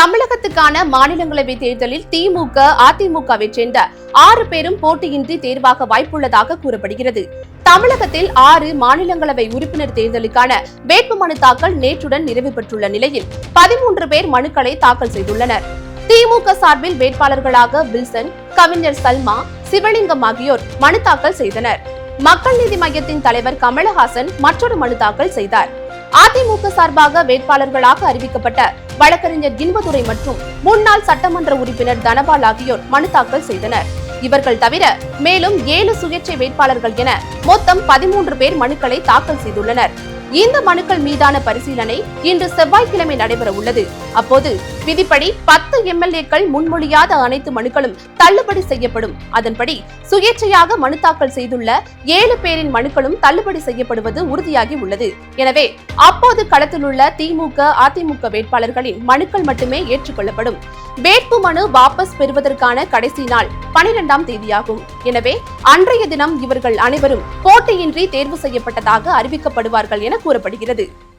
தமிழகத்துக்கான மாநிலங்களவை தேர்தலில் திமுக அதிமுகவை சேர்ந்த ஆறு பேரும் போட்டியின்றி தேர்வாக வாய்ப்புள்ளதாக கூறப்படுகிறது. தமிழகத்தில் ஆறு மாநிலங்களவை உறுப்பினர் தேர்தலுக்கான வேட்புமனு தாக்கல் நேற்றுடன் நிறைவு பெற்றுள்ள நிலையில் பதிமூன்று பேர் மனுக்களை தாக்கல் செய்துள்ளனர். திமுக சார்பில் வேட்பாளர்களாக வில்சன் கவிஞர் சல்மா சிவலிங்கம் ஆகியோர் மனு தாக்கல் செய்தனர். மக்கள் நீதி மையத்தின் தலைவர் கமலஹாசன் மற்றொரு மனு தாக்கல் செய்தார். அதிமுக சார்பாக வேட்பாளர்களாக அறிவிக்கப்பட்ட வழக்கறிஞர் இன்பதுரை மற்றும் முன்னாள் சட்டமன்ற உறுப்பினர் தனபால் ஆகியோர் மனு தாக்கல் செய்தனர். இவர்கள் தவிர மேலும் ஏழு சுயேட்சை வேட்பாளர்கள் என மொத்தம் பதிமூன்று பேர் மனுக்களை தாக்கல் செய்துள்ளனர். இந்த மனுக்கள் மீதான பரிசீலனை இன்று செவ்வாய்க்கிழமை நடைபெற உள்ளது. அப்போது விதிப்படி பத்து எம்எல்ஏக்கள் முன்மொழியாத அனைத்து மனுக்களும் தள்ளுபடி செய்யப்படும். அதன்படி சுயேட்சையாக மனு தாக்கல் செய்துள்ள ஏழு பேரின் மனுக்களும் தள்ளுபடி செய்யப்படுவது உறுதியாகி உள்ளது. எனவே அப்போது களத்தில் உள்ள திமுக அதிமுக வேட்பாளர்களின் மனுக்கள் மட்டுமே ஏற்றுக்கொள்ளப்படும். வேட்பு மனு வாபஸ் பெறுவதற்கான கடைசி நாள் பனிரெண்டாம் தேதியாகும். எனவே அன்றைய தினம் இவர்கள் அனைவரும் போட்டியின்றி தேர்வு செய்யப்பட்டதாக அறிவிக்கப்படுவார்கள் என கூறப்படுகிறது.